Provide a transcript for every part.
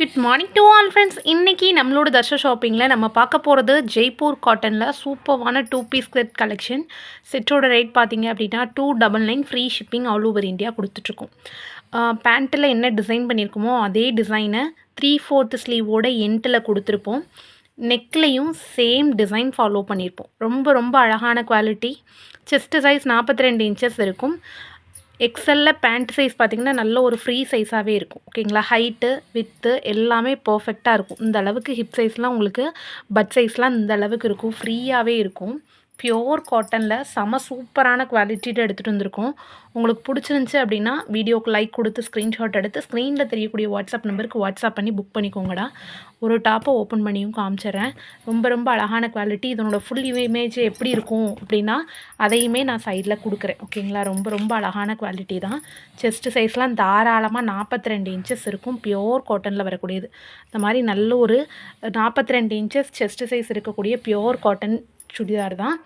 Good morning to all friends இன்றைக்கி நம்மளோட தர்ஷ ஷாப்பிங்கில் நம்ம பார்க்க போகிறது ஜெய்ப்பூர் காட்டனில் சூப்பர்வான டூ பீஸ் செட் கலெக்ஷன் செட்டோட ரேட் பார்த்தீங்க அப்படின்னா two double nine free shipping all over India கொடுத்துட்ருக்கோம். பேண்ட்டில் என்ன டிசைன் பண்ணியிருக்கோமோ அதே டிசைனை த்ரீ ஃபோர்த்து ஸ்லீவோட எண்ட்டில் கொடுத்துருப்போம். நெக்லையும் சேம் டிசைன் ஃபாலோ பண்ணியிருப்போம். ரொம்ப ரொம்ப அழகான குவாலிட்டி செஸ்ட் சைஸ் நாற்பத்தி ரெண்டு இன்ச்சஸ் இருக்கும். எக்ஸலில் பேண்ட் சைஸ் பார்த்திங்கன்னா நல்ல ஒரு ஃப்ரீ சைஸாகவே இருக்கும். ஓகேங்களா ஹைட்டு வித்து எல்லாமே பர்ஃபெக்டாக இருக்கும். இந்த அளவுக்கு ஹிப் சைஸ்லாம் உங்களுக்கு பட் சைஸ்லாம் இந்த அளவுக்கு இருக்கும். ஃப்ரீயாகவே இருக்கும். பியோர் காட்டனில் செம சூப்பரான குவாலிட்டியில் எடுத்துகிட்டு வந்திருக்கோம். உங்களுக்கு பிடிச்சிருந்துச்சி அப்படின்னா வீடியோக்கு லைக் கொடுத்து ஸ்க்ரீன்ஷாட் எடுத்து ஸ்க்ரீனில் தெரியக்கூடிய வாட்ஸ்அப் நம்பருக்கு வாட்ஸ்அப் பண்ணி புக் பண்ணிக்கோங்கடா. ஒரு டாப்பை ஓப்பன் பண்ணியும் காமிச்சிட்றேன். ரொம்ப ரொம்ப அழகான குவாலிட்டி இதனோட ஃபுல் இமேஜ் எப்படி இருக்கும் அப்படின்னா அதையுமே நான் சைடில் கொடுக்குறேன். ஓகேங்களா ரொம்ப ரொம்ப அழகான குவாலிட்டி தான். செஸ்ட் சைஸ்லாம் தாராளமாக நாற்பத்தி ரெண்டு இன்ச்சஸ் இருக்கும். பியோர் காட்டனில் வரக்கூடியது. இந்த மாதிரி நல்ல ஒரு நாற்பத்தி ரெண்டு இன்ச்சஸ் செஸ்ட் சைஸ் இருக்கக்கூடிய பியோர் காட்டன் சுடிதார் தான்.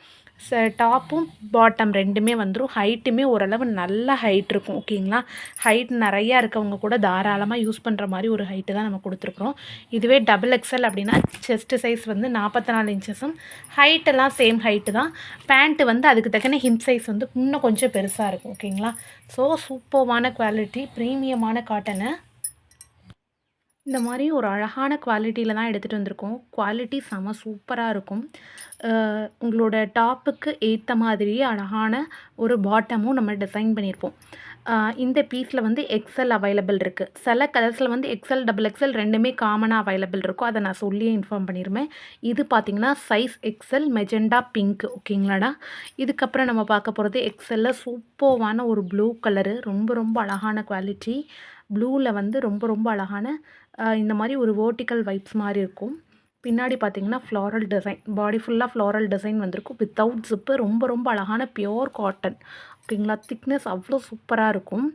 ச டாப்பும் பாட்டம் ரெண்டுமே வந்துடும் ஹைட்டுமே ஓரளவு நல்ல ஹைட் இருக்கும் ஓகேங்களா? ஹைட் நிறையா இருக்கவங்க கூட தாராளமாக யூஸ் பண்ணுற மாதிரி ஒரு ஹைட்டு தான் நம்ம கொடுத்துருக்குறோம். இதுவே டபுள் எக்ஸல் அப்படின்னா செஸ்ட்டு சைஸ் வந்து நாற்பத்தி நாலு இன்ச்சஸும் ஹைட்டெல்லாம் சேம் ஹைட்டு தான். பேண்ட்டு வந்து அதுக்கு தக்கன ஹிப் சைஸ் வந்து இன்னும் கொஞ்சம் பெருசாக இருக்கும் ஓகேங்களா? ஸோ சூப்பர்வான குவாலிட்டி ப்ரீமியமான காட்டனு இந்த மாதிரி ஒரு அழகான குவாலிட்டியில் தான் எடுத்துகிட்டு வந்திருக்கோம். குவாலிட்டி செம சூப்பராக இருக்கும். உங்களோட டாப்புக்கு ஏற்ற மாதிரி அழகான ஒரு பாட்டமும் நம்ம டிசைன் பண்ணியிருப்போம். இந்த பீஸில் வந்து எக்ஸல் அவைலபிள் இருக்குது சில கலர்ஸில் வந்து எக்ஸல் டபுள் எக்ஸல் ரெண்டுமே காமனாக அவைலபிள் இருக்கும். அதை நான் சொல்லியே இன்ஃபார்ம் பண்ணிடுவேன் இது பார்த்திங்கன்னா சைஸ் எக்ஸல் மெஜெண்டா பிங்க் ஓகேங்களாடா இதுக்கப்புறம் நம்ம பார்க்க போகிறது எக்ஸலில் சூப்பர்வான ஒரு ப்ளூ கலரு ரொம்ப ரொம்ப அழகான குவாலிட்டி ப்ளூவில் வந்து ரொம்ப ரொம்ப அழகான இந்த மாதிரி ஒரு வேர்ட்டிக்கல் வைப்ஸ் மாதிரி இருக்கும். பின்னாடி பார்த்தீங்கன்னா ஃப்ளாரல் டிசைன் பாடி ஃபுல்லாக ஃப்ளாரல் டிசைன் வந்திருக்கும் வித்தவுட் ஜிப்பு ரொம்ப ரொம்ப அழகான பியோர் காட்டன் ஓகேங்களா? திக்னஸ் அவ்வளோ சூப்பராக இருக்கும்.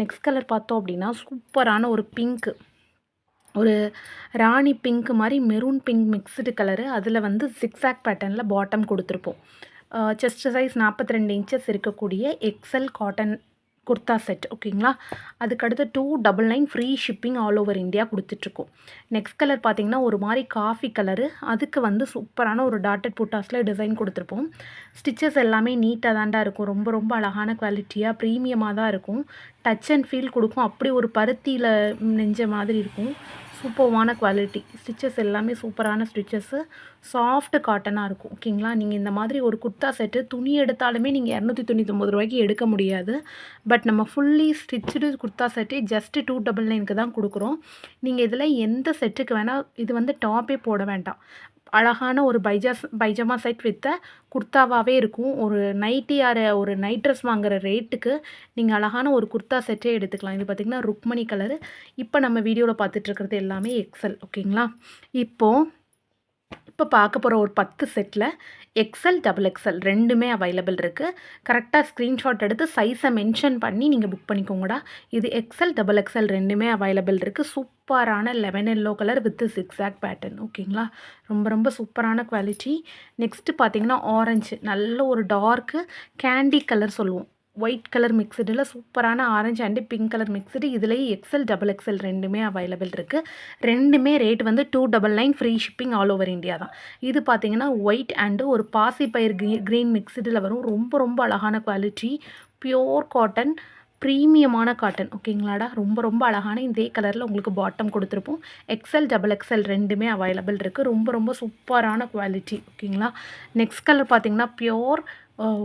நெக்ஸ்ட் கலர் பார்த்தோம் அப்படின்னா சூப்பரான ஒரு பிங்க்கு ஒரு ராணி பிங்க் மாதிரி மெரூன் பிங்க் மிக்ஸ்டு கலரு அதில் வந்து சிக்ஸாக் பேட்டர்னில் பாட்டம் கொடுத்துருப்போம். செஸ்ட் சைஸ் நாற்பத்தி ரெண்டு இன்ச்சஸ் இருக்கக்கூடிய எக்ஸல் காட்டன் குர்த்தா செட் ஓகேங்களா? அதுக்கடுத்து two double nine free shipping all over India கொடுத்துட்ருக்கோம். நெக்ஸ்ட் கலர் பார்த்திங்கன்னா ஒரு மாதிரி காஃபி கலரு அதுக்கு வந்து சூப்பரான ஒரு டாட்டட் புட்டாஸில் டிசைன் கொடுத்துருப்போம். ஸ்டிச்சஸ் எல்லாமே நீட்டாக தாண்டா இருக்கும். ரொம்ப ரொம்ப அழகான குவாலிட்டியாக ப்ரீமியமாக தான் இருக்கும். டச் அண்ட் ஃபீல் கொடுக்கும். அப்படி ஒரு பருத்தியில் நெஞ்ச மாதிரி இருக்கும். சூப்பர்வான குவாலிட்டி ஸ்டிச்சஸ் எல்லாமே சூப்பரான ஸ்டிச்சஸ்ஸு சாஃப்ட் காட்டனாக இருக்கும். ஓகேங்களா நீங்கள் இந்த மாதிரி ஒரு குர்த்தா செட்டு துணி எடுத்தாலுமே நீங்கள் இரநூத்தி தொண்ணூற்றொம்பது ரூபாய்க்கு எடுக்க முடியாது. பட் நம்ம fully stitched kurta set just two double நைனுக்கு தான் கொடுக்குறோம். நீங்கள் இதில் எந்த செட்டுக்கு வேணால் இது வந்து டாப்பே போட வேண்டாம். அழகான ஒரு பைஜாஸ் பைஜாமா செட் வித்த குர்த்தாவாகவே இருக்கும். ஒரு நைட்டி ஆர் ஒரு நைட் ட்ரெஸ் வாங்குகிற ரேட்டுக்கு நீங்கள் அழகான ஒரு குர்த்தா செட்டே எடுத்துக்கலாம். இது பார்த்திங்கன்னா ருக்மணி கலரு இப்போ நம்ம வீடியோவில் பார்த்துட்ருக்கிறது எல்லாமே எக்ஸல் ஓகேங்களா? இப்போது இப்போ பார்க்க போகிற ஒரு பத்து செட்டில் எக்ஸல் டபுள் எக்ஸல் ரெண்டுமே அவைலபிள் இருக்குது கரெக்டாக ஸ்க்ரீன்ஷாட் எடுத்து சைஸை மென்ஷன் பண்ணி நீங்கள் புக் பண்ணிக்கோங்கடா. இது எக்ஸல் டபுள் எக்ஸல் ரெண்டுமே அவைலபிள் இருக்குது சூப்பரான lemon yellow colour with zigzag pattern ஓகேங்களா? ரொம்ப ரொம்ப சூப்பரான குவாலிட்டி நெக்ஸ்ட்டு பார்த்தீங்கன்னா ஆரஞ்சு நல்ல ஒரு டார்க்கு கேண்டி கலர் சொல்லுவோம். ஒயிட் கலர் மிக்சடில் சூப்பரான orange and pink colour mixed இதுலேயே எக்ஸல் டபுள் எக்ஸல் ரெண்டுமே அவைலபிள் இருக்குது ரெண்டுமே ரேட் வந்து two double nine free shipping all over India தான். இது பார்த்தீங்கன்னா ஒயிட் அண்டு ஒரு பாசி பயிர் க்ரீன் மிக்சடில் வரும். ரொம்ப ரொம்ப அழகான குவாலிட்டி பியோர் காட்டன் ப்ரீமியமான காட்டன் ஓகேங்களாடா? ரொம்ப ரொம்ப அழகான இதே கலரில் உங்களுக்கு பாட்டம் கொடுத்துருப்போம். எக்ஸல் டபுள் எக்ஸல் ரெண்டுமே அவைலபிள் இருக்குது ரொம்ப ரொம்ப சூப்பரான குவாலிட்டி ஓகேங்களா? நெக்ஸ்ட் கலர் பார்த்திங்கன்னா பியோர்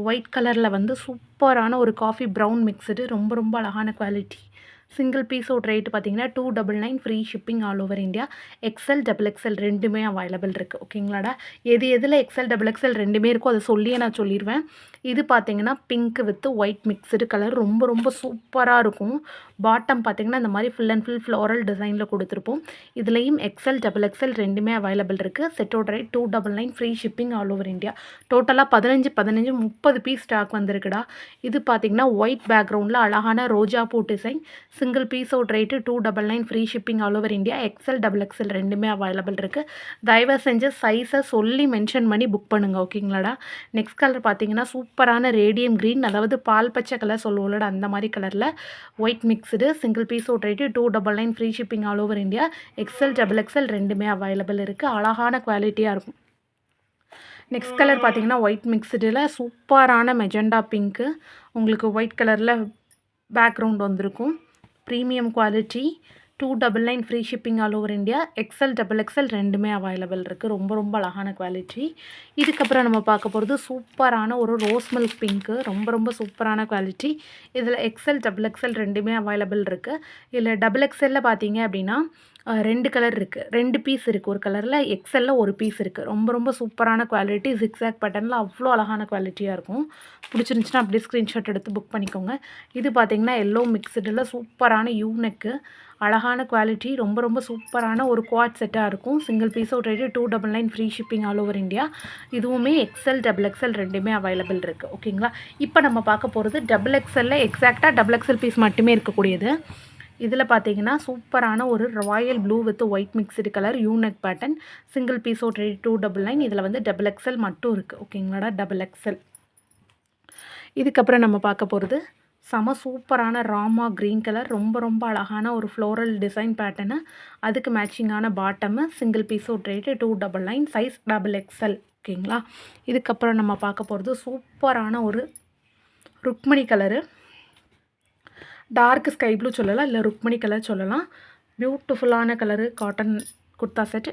ஒயிட் கலரில் வந்து சூப்பரான ஒரு காஃபி ப்ரௌன் மிக்சடு ரொம்ப ரொம்ப அழகான குவாலிட்டி சிங்கிள் பீஸோட ரேட் பார்த்தீங்கன்னா two double nine free shipping all over India XL double XL ரெண்டுமே அவைலபிள் இருக்குது ஓகேங்களாடா எது எதில் எக்ஸல் டபுள் எக்ஸல் ரெண்டுமே இருக்கோ அதை சொல்லியே நான் சொல்லிடுவேன் இது பார்த்தீங்கன்னா pink with white mixed colour ரொம்ப ரொம்ப சூப்பராக இருக்கும். பாட்டம் பார்த்தீங்கன்னா இந்த மாதிரி ஃபுல் அண்ட் ஃபுல் ஃப்ளோரல் டிசைனில் கொடுத்துருப்போம். இதுலேயும் எக்ஸல் டபுள் எக்ஸல் ரெண்டுமே அவைலபிள் இருக்குது செட்டோட rate two double nine free shipping all over India டோட்டலாக பதினஞ்சு பதினஞ்சு முப்பது பீஸ் ஸ்டாக் வந்திருக்குடா. இது பார்த்தீங்கன்னா ஒயிட் பேக்ரவுண்டில் அழகான ரோஜா பூ design single piece out rate two double nine free shipping all over India XL double XL ரெண்டுமே அவைலபிள் இருக்குது தயவு செஞ்சு சைஸை சொல்லி மென்ஷன் பண்ணி புக் பண்ணுங்கள் ஓகேங்களாடா நெக்ஸ்ட் கலர் பார்த்தீங்கன்னா சூப்பரான ரேடியம் க்ரீன் அதாவது பால் பச்சை கலர் சொல்லுவோம்லடா அந்த மாதிரி கலரில் white mixed single piece out rate two double nine free shipping all over India XL double XL ரெண்டுமே அவைலபிள் இருக்குது அழகான குவாலிட்டியாக இருக்கும். நெக்ஸ்ட் கலர் பார்த்தீங்கன்னா ஒயிட் மிக்ஸ்டில் சூப்பரான மெஜெண்டா பிங்க்கு உங்களுக்கு ஒயிட் கலரில் பேக்ரவுண்ட் வந்திருக்கும். Premium quality two double nine free shipping all over India. XL double XL ரெண்டுமே அவைலபிள் இருக்குது ரொம்ப ரொம்ப அழகான குவாலிட்டி இதுக்கப்புறம் நம்ம பார்க்க போகிறது சூப்பரான ஒரு ரோஸ் மில்க் பிங்க்கு ரொம்ப ரொம்ப சூப்பரான குவாலிட்டி இதில் எக்ஸல் டபுள் எக்ஸல் ரெண்டுமே அவைலபிள் இருக்குது இதில் டபுள் எக்ஸலில் பார்த்தீங்க அப்படின்னா ரெண்டு கலர் இருக்குது ரெண்டு பீஸ் இருக்குது ஒரு கலரில் எக்ஸலில் ஒரு பீஸ் இருக்குது ரொம்ப ரொம்ப சூப்பரான குவாலிட்டி ஜிக்ஸாக் பட்டனில் அவ்வளோ அழகான குவாலிட்டியாக இருக்கும். பிடிச்சிருந்துச்சின்னா அப்படியே ஸ்க்ரீன்ஷாட் எடுத்து புக் பண்ணிக்கோங்க. இது பார்த்தீங்கன்னா எல்லோ மிக்சடில் சூப்பரான யூனெக்கு அழகான குவாலிட்டி ரொம்ப ரொம்ப சூப்பரான ஒரு குவாட் செட்டாக இருக்கும். சிங்கிள் பீஸ் ஒரு rate two double nine free shipping all over India இதுவுமே எக்ஸல் டபுள் எக்ஸல் ரெண்டுமே அவைலபிள் இருக்குது ஓகேங்களா இப்போ நம்ம பார்க்க போகிறது டபுள் எக்ஸலில் எக்ஸாக்டாக டபுள் எக்ஸல் பீஸ் மட்டுமே இருக்கக்கூடியது. இதில் பார்த்தீங்கன்னா சூப்பரான ஒரு royal blue with white mixed colour unique pattern single piece ஒரு ரேட் டூ டபுள் நைன் இதில் வந்து டபுள் எக்ஸல் மட்டும் இருக்குது ஓகேங்களாடா டபுள் எக்ஸல் இதுக்கப்புறம் நம்ம பார்க்க போகிறது செம சூப்பரான ராமா க்ரீன் கலர் ரொம்ப ரொம்ப அழகான ஒரு ஃப்ளோரல் டிசைன் பேட்டர்னு அதுக்கு மேட்சிங்கான பாட்டமு சிங்கிள் பீஸும் rate two double nine size double XL ஓகேங்களா இதுக்கப்புறம் நம்ம பார்க்க போகிறது சூப்பரான ஒரு Rukmini colour dark sky blue சொல்லலாம் இல்லை ருக்மணி கலர் சொல்லலாம். பியூட்டிஃபுல்லான colour cotton kurta set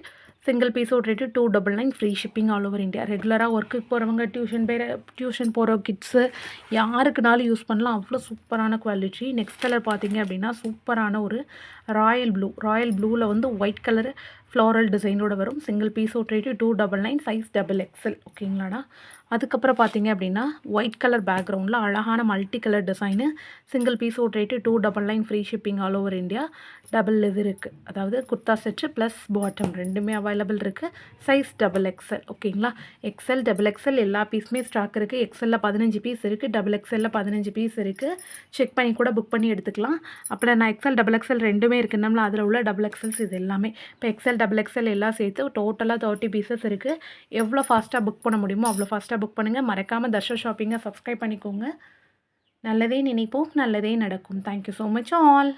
single பீஸோட rate two double nine free shipping all over India ரெகுலராக ஒர்க்குக்கு போகிறவங்க டியூஷன் பேர் டியூஷன் போகிற கிட்ஸு யாருக்குனாலும் யூஸ் பண்ணலாம். அவ்வளோ சூப்பரான குவாலிட்டி நெக்ஸ்ட் கலர் பார்த்தீங்க அப்படின்னா சூப்பரான ஒரு ராயல் ப்ளூ ராயல் ப்ளூவில் வந்து ஒயிட் கலர் ஃப்ளோரல் டிசைனோட வரும். சிங்கிள் பீஸோட rate two double nine size double XL ஓகேங்களாடா அதுக்கப்புறம் பார்த்தீங்க அப்படின்னா ஒயிட் கலர் பேக்ரவுண்டில் அழகான multi colour design single piece vote rate two double nine free shipping all over India double இது இருக்குது அதாவது குர்தா செட்டு ப்ளஸ் பாட்டம் ரெண்டுமே அவைலபிள் இருக்குது சைஸ் டபுள் எக்ஸல் ஓகேங்களா எக்ஸல் டபுள் எக்ஸல் எல்லா பீஸுமே ஸ்டாக் இருக்குது எக்ஸலில் பதினஞ்சு பீஸ் இருக்குது டபுள் எக்ஸலில் பதினஞ்சு பீஸ் இருக்குது செக் பண்ணி கூட புக் பண்ணி எடுத்துக்கலாம். அப்புறம் நான் எக்ஸல் டபுள் எக்ஸல் ரெண்டுமே இருக்குன்னா அதில் உள்ள டபுள் எக்ஸல்ஸ் இது எல்லாமே. இப்போ எக்ஸல் டபுள் எக்ஸல் எல்லாம் சேர்த்து டோட்டலாக தேர்ட்டி பீசஸ் இருக்குது எவ்வளோ ஃபாஸ்ட்டாக புக் பண்ண முடியுமோ அவ்வளோ ஃபாஸ்ட்டாக புக் பண்ணுங்கள் மறக்காமல் தர்ஷா ஷாப்பிங்கை சப்ஸ்கிரைப் பண்ணிக்கோங்க. நல்லதே நினைப்போம். நல்லதே நடக்கும். Thank you so much all